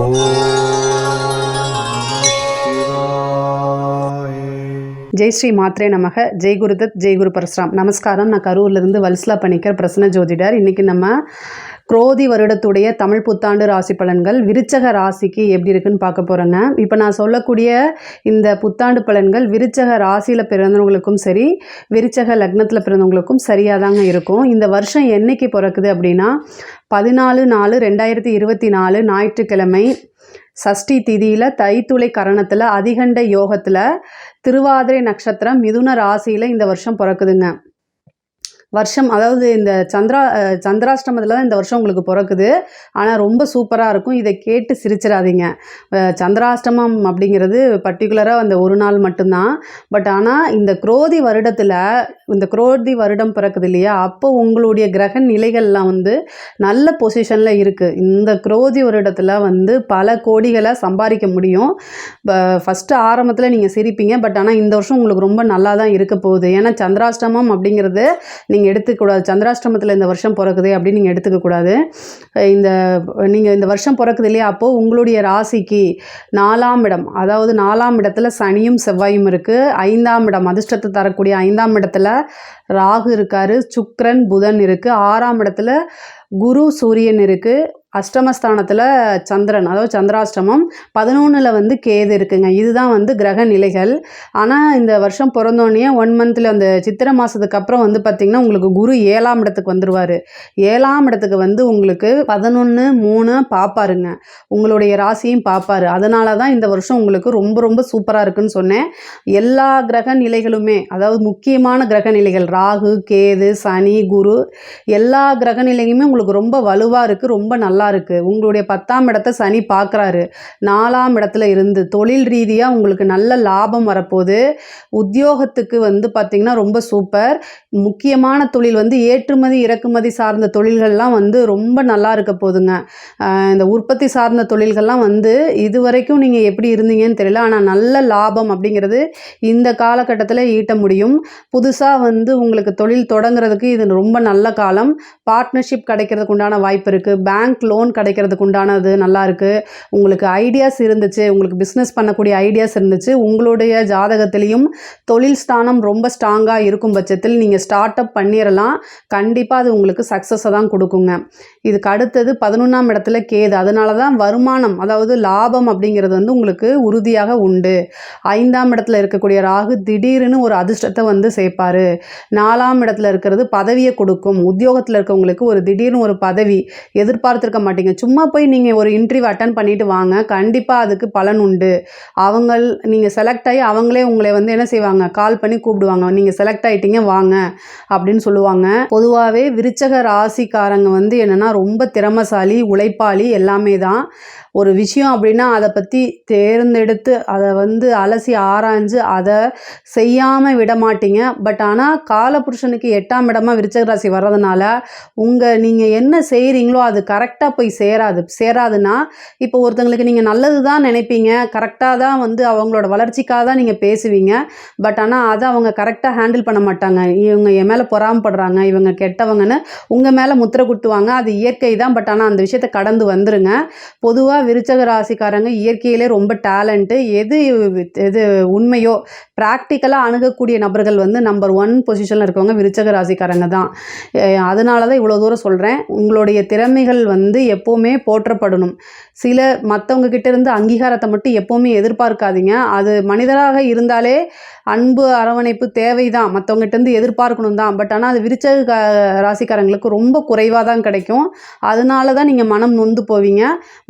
Oh. Jai Sri Mhatre நமக. ஜெய் குருதத் ஜெய் குரு பரசுராம். நமஸ்காரம். நான் கரூர்லேருந்து வல்ஸ்லா பணிக்கர் பிரசன்ன ஜோதிடர். இன்றைக்கி நம்ம குரோதி வருடத்துடைய தமிழ் புத்தாண்டு ராசி பலன்கள் விருச்சக ராசிக்கு எப்படி இருக்குன்னு பார்க்க போகிறேங்க இப்போ நான் சொல்லக்கூடிய இந்த புத்தாண்டு பலன்கள் விருச்சக ராசியில் பிறந்தவங்களுக்கும் சரி விருச்சக லக்னத்தில் பிறந்தவங்களுக்கும் சரியாக தாங்க இருக்கும். இந்த வருஷம் என்னைக்கு பிறக்குது அப்படின்னா பதினாலு நாலு ரெண்டாயிரத்தி இருபத்தி நாலு ஞாயிற்றுக்கிழமை சஷ்டி திதியில் தைத்துளை கரணத்தில் அதிகண்ட யோகத்தில் திருவாதிரை நட்சத்திரம் மிதுன ராசியில் இந்த வருஷம் பிறக்குதுங்க. வருஷம் அதாவது இந்த சந்திரா சந்திராஷ்டமத்தில் தான் இந்த வருஷம் உங்களுக்கு பிறக்குது. ஆனால் ரொம்ப சூப்பராக இருக்கும். இதை கேட்டு சிரிச்சிடாதீங்க. சந்திராஷ்டமம் அப்படிங்கிறது பர்டிகுலராக அந்த ஒரு நாள் மட்டும்தான். பட் ஆனால் இந்த குரோதி வருடத்தில் இந்த குரோதி வருடம் பிறக்குது இல்லையா? அப்போ உங்களுடைய கிரக நிலைகள்லாம் வந்து நல்ல பொசிஷனில் இருக்குது இந்த குரோதி வருடத்தில் வந்து பல கோடிகளை சம்பாதிக்க முடியும். ஃபஸ்ட்டு ஆரம்பத்தில் நீங்கள் சிரிப்பீங்க. பட் ஆனால் இந்த வருஷம் உங்களுக்கு ரொம்ப நல்லா தான் இருக்க போகுது. ஏன்னா சந்திராஷ்டமம் அப்படிங்கிறது நீங்கள் எடுத்துக்கூடாது சந்திராஷ்டமத்தில் இந்த வருஷம் பிறக்குது அப்படின்னு நீங்கள் எடுத்துக்கக்கூடாது இந்த நீங்கள் இந்த வருஷம் பிறக்குது இல்லையா? அப்போது உங்களுடைய ராசிக்கு நாலாம் இடம். அதாவது நாலாம் இடத்துல சனியும் செவ்வாயும் இருக்குது ஐந்தாம் இடம் அதிர்ஷ்டத்தை தரக்கூடிய ஐந்தாம் இடத்துல ராகு இருக்காரு. சுக்ரன் புதன் இருக்குது ஆறாம் இடத்துல குரு சூரியன் இருக்குது அஷ்டமஸ்தானத்தில் சந்திரன் அதாவது சந்திராஷ்டமம் பதினொன்றில் வந்து கேது இருக்குங்க. இதுதான் வந்து கிரக நிலைகள். ஆனால் இந்த வருஷம் பிறந்தோடனே ஒன் மந்தில் அந்த சித்திரை மாதத்துக்கு அப்புறம் வந்து பார்த்திங்கன்னா உங்களுக்கு குரு ஏழாம் இடத்துக்கு வந்துடுவார் ஏழாம் இடத்துக்கு வந்து உங்களுக்கு பதினொன்று மூணு பார்ப்பாருங்க உங்களுடைய ராசியும் பார்ப்பாரு அதனால தான் இந்த வருஷம் உங்களுக்கு ரொம்ப ரொம்ப சூப்பராக இருக்குன்னு சொன்னேன். எல்லா கிரக நிலைகளுமே அதாவது முக்கியமான கிரக நிலைகள் ராகு கேது சனி குரு எல்லா கிரக நிலையுமே உங்களுக்கு ரொம்ப வலுவாக இருக்குது ரொம்ப நல்லா நல்லா இருக்குது உங்களுடைய பத்தாம் இடத்த சனி பார்க்குறாரு நாலாம் இடத்துல இருந்து தொழில் ரீதியாக உங்களுக்கு நல்ல லாபம் வரப்போகுது. உத்தியோகத்துக்கு வந்து பார்த்திங்கன்னா ரொம்ப சூப்பர். முக்கியமான தொழில் வந்து ஏற்றுமதி இறக்குமதி சார்ந்த தொழில்கள்லாம் வந்து ரொம்ப நல்லா இருக்க போதுங்க இந்த உற்பத்தி சார்ந்த தொழில்கள்லாம் வந்து இது வரைக்கும் நீங்கள் எப்படி இருந்தீங்கன்னு தெரியல. ஆனால் நல்ல லாபம் அப்படிங்கிறது இந்த காலகட்டத்தில் ஈட்ட முடியும். புதுசாக வந்து உங்களுக்கு தொழில் தொடங்குறதுக்கு இது ரொம்ப நல்ல காலம். பார்ட்னர்ஷிப் கிடைக்கிறதுக்கு உண்டான வாய்ப்பு இருக்குது பேங்க் லோன் கிடைக்கிறதுக்கு உண்டானது நல்லாயிருக்கு உங்களுக்கு ஐடியாஸ் இருந்துச்சு உங்களுக்கு பிஸ்னஸ் பண்ணக்கூடிய ஐடியாஸ் இருந்துச்சு உங்களுடைய ஜாதகத்திலையும் தொழில் ஸ்தானம் ரொம்ப ஸ்ட்ராங்காக இருக்கும் பட்சத்தில் நீங்கள் ஸ்டார்ட் அப் பண்ணிடலாம் கண்டிப்பாக அது உங்களுக்கு சக்ஸஸை தான் கொடுக்குங்க. இதுக்கு அடுத்தது பதினொன்றாம் இடத்துல கேது. அதனால தான் வருமானம் அதாவது லாபம் அப்படிங்கிறது வந்து உங்களுக்கு உறுதியாக உண்டு. ஐந்தாம் இடத்துல இருக்கக்கூடிய ராகு திடீர்னு ஒரு அதிர்ஷ்டத்தை வந்து சேர்ப்பார். நாலாம் இடத்துல இருக்கிறது பதவியை கொடுக்கும். உத்தியோகத்தில் இருக்கவங்களுக்கு ஒரு திடீர்னு ஒரு பதவி. எதிர்பார்த்துருக்க மாட்டீங்க. சும்மா போய் நீங்கள் ஒரு இன்டர்வியூ அட்டன் பண்ணிட்டு வாங்க. கண்டிப்பாக அதுக்கு பலன் உண்டு. அவங்க நீங்கள் செலக்ட் ஆகி அவங்களே உங்களை வந்து என்ன செய்வாங்க? கால் பண்ணி கூப்பிடுவாங்க. நீங்கள் செலக்ட் ஆகிட்டீங்க வாங்க. அப்படின்னு சொல்லுவாங்க. பொதுவாகவே விருச்சக ராசிக்காரங்க வந்து என்னென்னா ரொம்ப திறமசாலி உழைப்பாளி எல்லாமே தான். ஒரு விஷயம் அப்படின்னா அதை பற்றி தேர்ந்தெடுத்து அதை வந்து அலசி ஆராய்ஞ்சு அதை செய்யாமல் விட மாட்டீங்க. பட் ஆனால் காலபுருஷனுக்கு எட்டாம் இடமா விருச்சக ராசி வர்றதுனால உங்கள் நீங்கள் என்ன செய்கிறீங்களோ அது கரெக்டாக போய் சேராது. சேராதுன்னா இப்போ ஒருத்தங்களுக்கு நீங்கள் நல்லது தான் நினைப்பீங்க கரெக்டாக தான் வந்து அவங்களோட வளர்ச்சிக்காக தான் நீங்கள் பேசுவீங்க. பட் ஆனால் அதை அவங்க கரெக்டாக ஹேண்டில் பண்ண மாட்டாங்க. இவங்க என் மேலே பொறாமப்படுறாங்க. இவங்க கெட்டவங்கன்னு உங்கள் மேலே முத்திரை குத்துவாங்க. அது இயற்கை தான். பட் ஆனால் அந்த விஷயத்தை கடந்து வந்துருங்க. பொதுவாக விருச்சக ராசிக்காரங்க இயற்கையிலே ரொம்ப டேலண்ட்டு எது எது உண்மையோ ப்ராக்டிக்கலாக அணுகக்கூடிய நபர்கள் வந்து நம்பர் ஒன் பொசிஷனில் இருக்கவங்க விருச்சக ராசிக்காரங்க தான். அதனால தான் இவ்வளோ தூரம் சொல்கிறேன் உங்களுடைய திறமைகள் வந்து எப்போவுமே போற்றப்படணும். சில மற்றவங்க கிட்ட இருந்து அங்கீகாரத்தை மட்டும் எப்போவுமே எதிர்பார்க்காதீங்க. அது மனிதராக இருந்தாலே அன்பு அரவணைப்பு தேவை தான் மற்றவங்ககிட்டருந்து எதிர்பார்க்கணும் தான் பட் ஆனால் அது விருச்சக ராசிக்காரங்களுக்கு ரொம்ப குறைவாக தான் கிடைக்கும். அதனால தான் நீங்கள் மனம் நொந்து போவீங்க.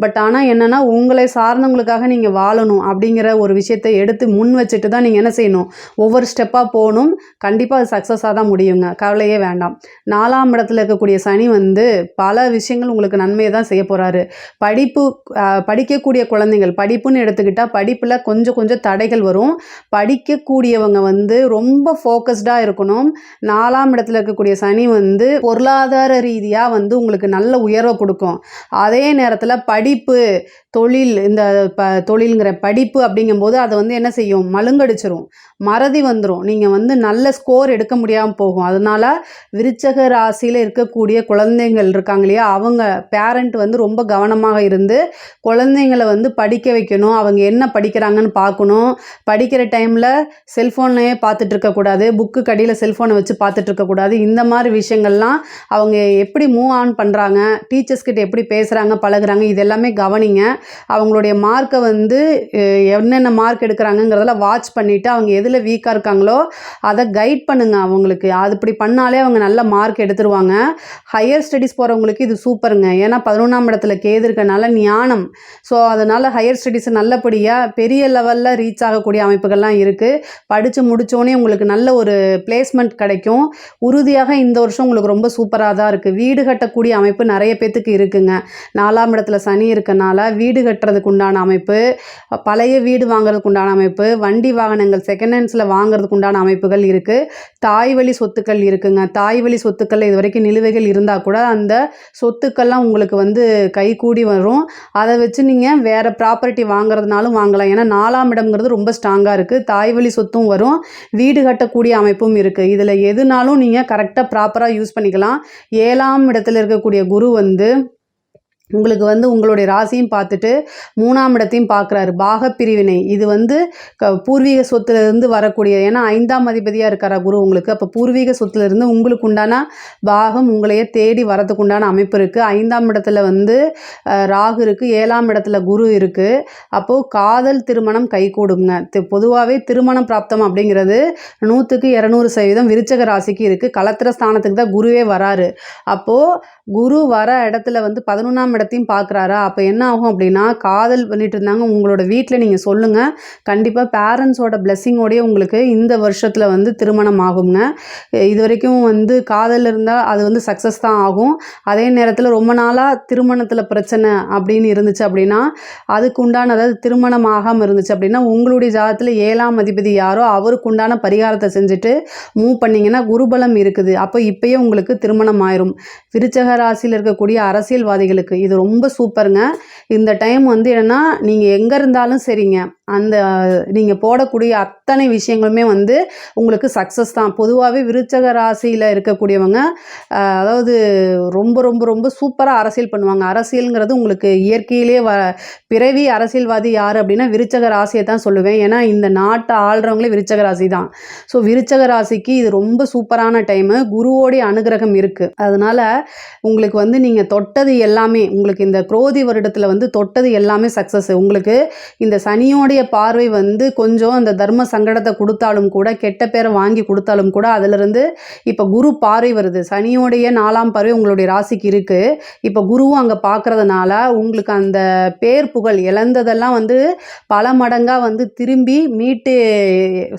பட் ஆனால் என்னென்னா உங்களை சார்ந்தவங்களுக்காக நீங்கள் வாழணும் அப்படிங்கிற ஒரு விஷயத்தை எடுத்து முன் வச்சுட்டு தான் நீங்கள் என்ன செய்யணும்? ஒவ்வொரு ஸ்டெப்பாக போகணும். கண்டிப்பாக அது சக்ஸஸாக தான் முடியுங்க. கவலையே வேண்டாம். நாலாம் இடத்துல இருக்கக்கூடிய சனி வந்து பல விஷயங்கள் உங்களுக்கு நன்மையை தான் செய்ய போகிறாரு படிப்பு படிக்கக்கூடிய குழந்தைகள் படிப்புன்னு எடுத்துக்கிட்டால் படிப்பில் கொஞ்சம் கொஞ்சம் தடைகள் வரும். படிக்கக்கூடிய இருக்கக்கூடியவங்க வந்து ரொம்ப ஃபோக்கஸ்டாக இருக்கணும். நாலாம் இடத்துல இருக்கக்கூடிய சனி வந்து பொருளாதார ரீதியாக வந்து உங்களுக்கு நல்ல உயர்வை கொடுக்கும். அதே நேரத்தில் படிப்பு தொழில் இந்த ப தொழிலுங்கிற படிப்பு அப்படிங்கும்போது அதை வந்து என்ன செய்யும்? மழுங்கடிச்சிரும். மறதி வந்துடும் நீங்கள் வந்து நல்ல ஸ்கோர் எடுக்க முடியாமல் போகும். அதனால விருச்சக ராசியில் இருக்கக்கூடிய குழந்தைங்கள் இருக்காங்க இல்லையா? அவங்க பேரண்ட் வந்து ரொம்ப கவனமாக இருந்து குழந்தைங்களை வந்து படிக்க வைக்கணும். அவங்க என்ன படிக்கிறாங்கன்னு பார்க்கணும். படிக்கிற டைமில் செல்ஃபோன்லேயே பார்த்துட்டு இருக்கக்கூடாது புக்கு கடியில் செல்ஃபோனை வச்சு பார்த்துட்டு இருக்கக்கூடாது இந்த மாதிரி விஷயங்கள்லாம் அவங்க எப்படி மூவ் ஆன் பண்ணுறாங்க டீச்சர்ஸ்கிட்ட எப்படி பேசுகிறாங்க பழகுறாங்க? இது எல்லாமே கவனிங்க. அவங்களுடைய மார்க்கை வந்து என்னென்ன மார்க் எடுக்கிறாங்கங்கிறதெல்லாம் வாட்ச் பண்ணிவிட்டு அவங்க எதில் வீக்காக இருக்காங்களோ அதை கைட் பண்ணுங்கள் அவங்களுக்கு. அது இப்படி பண்ணாலே அவங்க நல்ல மார்க் எடுத்துருவாங்க. ஹையர் ஸ்டடீஸ் போகிறவங்களுக்கு இது சூப்பருங்க ஏன்னா பதினொன்றாம் இடத்துல கேது இருக்கனால ஞானம். ஸோ அதனால் ஹையர் ஸ்டடீஸ் நல்லபடியாக பெரிய லெவலில் ரீச் ஆகக்கூடிய அமைப்புகள்லாம் இருக்குது படித்து முடித்தோடனே உங்களுக்கு நல்ல ஒரு பிளேஸ்மெண்ட் கிடைக்கும். உறுதியாக இந்த வருஷம் உங்களுக்கு ரொம்ப சூப்பராக தான் இருக்குது வீடு கட்டக்கூடிய அமைப்பு நிறைய பேத்துக்கு இருக்குங்க. நாலாம் இடத்துல சனி இருக்கனால வீடு வீடு கட்டுறதுக்கு உண்டான அமைப்பு பழைய வீடு வாங்குறதுக்கு உண்டான அமைப்பு வண்டி வாகனங்கள் செகண்ட் ஹேண்ட்ஸில் வாங்குறதுக்கு உண்டான அமைப்புகள் இருக்குது தாய் வழி சொத்துக்கள் இருக்குங்க. தாய் வழி சொத்துக்களில் இது வரைக்கும் நிலுவைகள் இருந்தால் கூட அந்த சொத்துக்கள்லாம் உங்களுக்கு வந்து கைகூடி வரும். அதை வச்சு நீங்கள் வேறு ப்ராப்பர்ட்டி வாங்குறதுனாலும் வாங்கலாம். ஏன்னா நாலாம் இடம்ங்கிறது ரொம்ப ஸ்ட்ராங்காக இருக்குது தாய் வழி சொத்தும் வரும். வீடு கட்டக்கூடிய அமைப்பும் இருக்குது இதில் எதுனாலும் நீங்கள் கரெக்டாக ப்ராப்பராக யூஸ் பண்ணிக்கலாம். ஏழாம் இடத்துல இருக்கக்கூடிய குரு வந்து உங்களுக்கு வந்து உங்களுடைய ராசியும் பார்த்துட்டு மூணாம் இடத்தையும் பார்க்குறாரு. பாக பிரிவினை இது வந்து க பூர்வீக சொத்துலேருந்து வரக்கூடிய ஏன்னா ஐந்தாம் அதிபதியாக இருக்காரா குரு உங்களுக்கு. அப்போ பூர்வீக சொத்துலேருந்து உங்களுக்கு உண்டான பாகம் உங்களையே தேடி வரதுக்கு உண்டான அமைப்பு இருக்குது ஐந்தாம் இடத்துல வந்து ராகு இருக்குது ஏழாம் இடத்துல குரு இருக்குது அப்போது காதல் திருமணம் கைகூடுங்க. பொதுவாகவே திருமணம் பிராப்தம் அப்படிங்கிறது நூற்றுக்கு இரநூறு சதவீதம் விருச்சக ராசிக்கு இருக்குது கலத்திர ஸ்தானத்துக்கு தான் குருவே வராரு. அப்போது குரு வர இடத்துல வந்து பதினொன்றாம் இடத்தையும் பார்க்குறாரா அப்போ என்ன ஆகும் அப்படின்னா காதல் பண்ணிட்டு இருந்தாங்க. உங்களோட வீட்டில் நீங்கள் சொல்லுங்கள் கண்டிப்பாக பேரண்ட்ஸோட பிளெஸ்ஸிங்கோடய உங்களுக்கு இந்த வருஷத்தில் வந்து திருமணம் ஆகுங்க. இது வரைக்கும் வந்து காதல் இருந்தால் அது வந்து சக்ஸஸ் தான் ஆகும். அதே நேரத்தில் ரொம்ப நாளாக திருமணத்தில் பிரச்சனை அப்படின்னு இருந்துச்சு அப்படின்னா அதுக்கு உண்டான அதாவது திருமணம் ஆகாமல் இருந்துச்சு அப்படின்னா உங்களுடைய ஜாதத்தில் ஏழாம் அதிபதி யாரோ அவருக்கு உண்டான பரிகாரத்தை செஞ்சுட்டு மூவ் பண்ணிங்கன்னா குருபலம் இருக்குது. அப்போ இப்பயே உங்களுக்கு திருமணம் ஆயிரும். விருச்சக ராசியில் இருக்கக்கூடிய அரசியல்வாதிகளுக்கு இது ரொம்ப சூப்பருங்க. இந்த டைம் வந்து என்னென்னா நீங்கள் எங்கே இருந்தாலும் சரிங்க. அந்த நீங்கள் போடக்கூடிய அத்தனை விஷயங்களுமே வந்து உங்களுக்கு சக்ஸஸ் தான். பொதுவாகவே விருச்சக ராசியில் இருக்கக்கூடியவங்க அதாவது ரொம்ப ரொம்ப ரொம்ப சூப்பராக அரசியல் பண்ணுவாங்க. அரசியலுங்கிறது உங்களுக்கு இயற்கையிலே வ பிறவி அரசியல்வாதி யார் அப்படின்னா விருச்சக ராசியை தான் சொல்லுவேன். ஏன்னா இந்த நாட்டை ஆள்றவங்களே விருச்சக ராசி தான். ஸோ விருச்சக ராசிக்கு இது ரொம்ப சூப்பரான டைமு. குருவோடைய அனுகிரகம் இருக்குது அதனால் உங்களுக்கு வந்து நீங்கள் தொட்டது எல்லாமே உங்களுக்கு இந்த குரோதி வருடத்தில் வந்து தொட்டது எல்லாமே சக்ஸஸ் உங்களுக்கு இந்த சனியோடைய பார்வை வந்து கொஞ்சம் அந்த தர்ம சங்கடத்தை கொடுத்தாலும் கூட கெட்ட பேரை வாங்கி கொடுத்தாலும் கூட அதிலிருந்து இப்போ குரு பார்வை வருது. சனியோடைய நாலாம் பார்வை உங்களுடைய ராசிக்கு இருக்குது இப்போ குருவும் அங்கே பார்க்கறதுனால உங்களுக்கு அந்த பேர் புகழ் இழந்ததெல்லாம் வந்து பல மடங்காக வந்து திரும்பி மீட்டு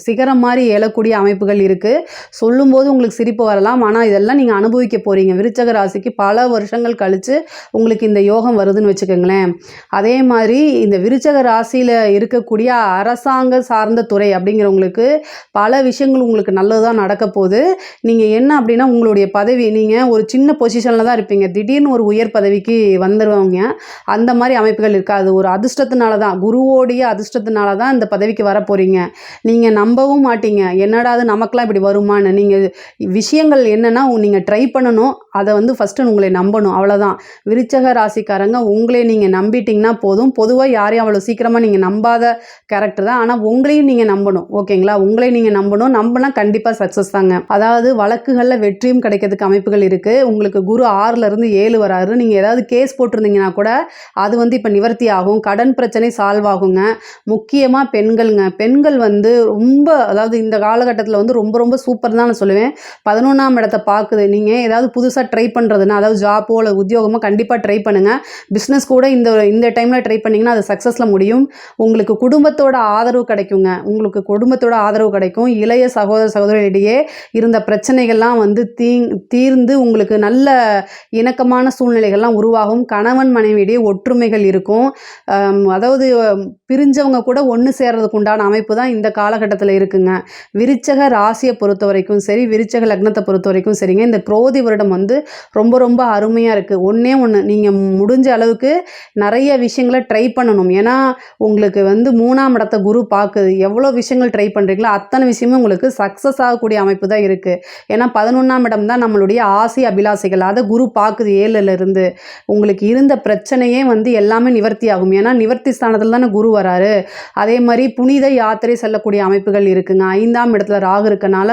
சிகரம் மாதிரி எழக்கூடிய அமைப்புகள் இருக்குது சொல்லும்போது உங்களுக்கு சிரிப்பு வரலாம். ஆனால் இதெல்லாம் நீங்கள் அனுபவிக்க போகிறீங்க விருச்சக ராசிக்கு பல வருஷங்கள் கழித்து உங்களுக்கு இந்த யோகம் வருதுன்னு வச்சுக்கோங்களேன். அதே மாதிரி இந்த விருச்சக ராசியில் இருக்கக்கூடிய அரசாங்க சார்ந்த துறை அப்படிங்கிறவங்களுக்கு பல விஷயங்கள் உங்களுக்கு நல்லதாக நடக்க போகுது. நீங்கள் என்ன அப்படின்னா உங்களுடைய பதவி நீங்கள் ஒரு சின்ன பொசிஷனில் தான் இருப்பீங்க. திடீர்னு ஒரு உயர் பதவிக்கு வந்துடுவாங்க அந்த மாதிரி அமைப்புகள் இருக்காது. ஒரு அதிர்ஷ்டத்தினால தான் குருவோடைய அதிர்ஷ்டத்தினால தான் இந்த பதவிக்கு வர போகிறீங்க நீங்கள் நம்பவும் மாட்டீங்க. என்னடா அது நமக்கெலாம் இப்படி வருமான்னு. நீங்கள் விஷயங்கள் என்னென்னா நீங்கள் ட்ரை பண்ணணும். அதை வந்து ஃபஸ்ட்டு உங்களை நம்பணும். அவ்வளோதான் விருச்சக ராசிக்காரங்க உங்களே நீங்கள் நம்பிட்டீங்கன்னா போதும். பொதுவாக யாரையும் அவ்வளோ சீக்கிரமாக நீங்கள் நம்பாத கேரக்டர் தான். ஆனால் உங்களையும் நீங்கள் நம்பணும். ஓகேங்களா? உங்களை நீங்கள் நம்பணும். நம்பினா கண்டிப்பாக சக்ஸஸ் தாங்க. அதாவது வழக்குகளில் வெற்றியும் கிடைக்கிறதுக்கு அமைப்புகள் இருக்குது உங்களுக்கு குரு ஆறுலேருந்து ஏழு வராரு. நீங்கள் ஏதாவது கேஸ் போட்டிருந்தீங்கன்னா கூட அது வந்து இப்போ நிவர்த்தி ஆகும். கடன் பிரச்சனை சால்வ் ஆகுங்க. முக்கியமாக பெண்கள்ங்க. பெண்கள் வந்து ரொம்ப அதாவது இந்த காலகட்டத்தில் வந்து ரொம்ப ரொம்ப சூப்பர் தான் நான் சொல்லுவேன். பதினொன்றாம் இடத்தை பார்க்குது. நீங்கள் ஏதாவது புதுசாக ட்ரை பண்ணுறதுன்னா அதாவது ஜாப்போ இல்லை உத்தியோகமோ கண்டிப்பாக ட்ரை பண்ணுங்கள் பிஸ்னஸ் கூட இந்த இந்த டைமில் ட்ரை பண்ணிங்கன்னா அது சக்ஸஸில் முடியும். உங்களுக்கு குடும்பத்தோட ஆதரவு கிடைக்குங்க. உங்களுக்கு குடும்பத்தோட ஆதரவு கிடைக்கும். இளைய சகோதர சகோதரிடையே இருந்த பிரச்சனைகள்லாம் வந்து தீ தீர்ந்து உங்களுக்கு நல்ல இணக்கமான சூழ்நிலைகள்லாம் உருவாகும். கணவன் மனைவியிடையே ஒற்றுமைகள் இருக்கும். அதாவது பிரிஞ்சவங்க கூட ஒன்று சேர்றதுக்கு உண்டான அமைப்பு தான் இந்த காலகட்டத்தில் இருக்குங்க. விருச்சக ராசியை பொறுத்த வரைக்கும் சரி விருச்சக லக்னத்தை பொறுத்த வரைக்கும் சரிங்க. இந்த குரோதி வருடம் வந்து ரொம்ப ரொம்ப அருமையாக இருக்குது ஒன்றே ஒன்று நீங்கள் முடிஞ்ச அளவுக்கு நிறைய விஷயங்களை ட்ரை பண்ணணும். ஏன்னா உங்களுக்கு வந்து மூணாம் இடத்த குரு பார்க்குது. எவ்வளோ விஷயங்கள் ட்ரை பண்ணுறீங்களோ அத்தனை விஷயமும் உங்களுக்கு சக்ஸஸ் ஆகக்கூடிய அமைப்பு தான் இருக்குது ஏன்னா பதினொன்றாம் இடம் தான் நம்மளுடைய ஆசை அபிலாசைகள். அதை குரு பார்க்குது ஏழுலேருந்து உங்களுக்கு இருந்த பிரச்சனையே வந்து எல்லாமே நிவர்த்தி ஆகும். ஏன்னா நிவர்த்தி ஸ்தானத்தில் தானே குரு வராரு. அதே மாதிரி புனித யாத்திரை செல்லக்கூடிய அமைப்புகள் இருக்குங்க. ஐந்தாம் இடத்துல ராகு இருக்கனால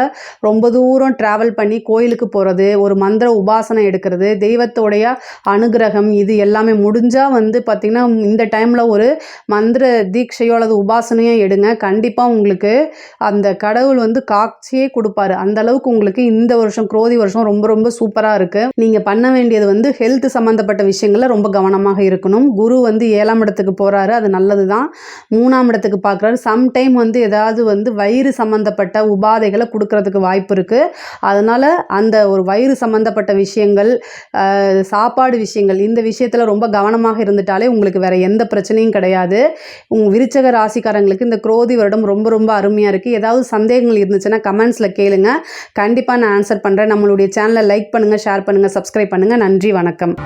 ரொம்ப தூரம் ட்ராவல் பண்ணி கோயிலுக்கு போகிறது ஒரு மந்திர உபாசனை எடுக்கிறது தெய்வத்தோடைய அனுகிரகம் இது எல்லாமே முடிஞ்சால் வந்து பார்த்திங்கன்னா இந்த டைமில் ஒரு மந்திர தீட்சையோ அல்லது உபாசனையோ எடுங்க. கண்டிப்பாக உங்களுக்கு அந்த கடவுள் வந்து காட்சியே கொடுப்பாரு. அந்த அளவுக்கு உங்களுக்கு இந்த வருஷம் குரோதி வருஷம் ரொம்ப ரொம்ப சூப்பராக இருக்குது நீங்கள் பண்ண வேண்டியது வந்து ஹெல்த் சம்மந்தப்பட்ட விஷயங்களில் ரொம்ப கவனமாக இருக்கணும். குரு வந்து ஏழாம் இடத்துக்கு போகிறாரு அது நல்லது தான் மூணாம் இடத்துக்கு பார்க்குறாரு சம்டைம் வந்து ஏதாவது வந்து வயிறு சம்மந்தப்பட்ட உபாதைகளை கொடுக்கறதுக்கு வாய்ப்பு இருக்குது அதனால் அந்த ஒரு வயிறு சம்மந்தப்பட்ட விஷயங்கள் சாப்பாடு விஷயங்கள் இந்த விஷயத்தில் ரொம்ப கவனமாக இருந்துட்டாலே உங்களுக்கு வேறு எந்த பிரச்சனையும் கிடையாது. உங்கள் விருச்சக ராசிக்காரங்களுக்கு இந்த குரோதி வருடம் ரொம்ப ரொம்ப அருமையாக இருக்குது ஏதாவது சந்தேகங்கள் இருந்துச்சுன்னா கமெண்ட்ஸில் கேளுங்க. கண்டிப்பாக நான் ஆன்சர் பண்ணுறேன் நம்மளுடைய சேனலை லைக் பண்ணுங்கள் ஷேர் பண்ணுங்கள் சப்ஸ்கிரைப் பண்ணுங்கள் நன்றி வணக்கம்.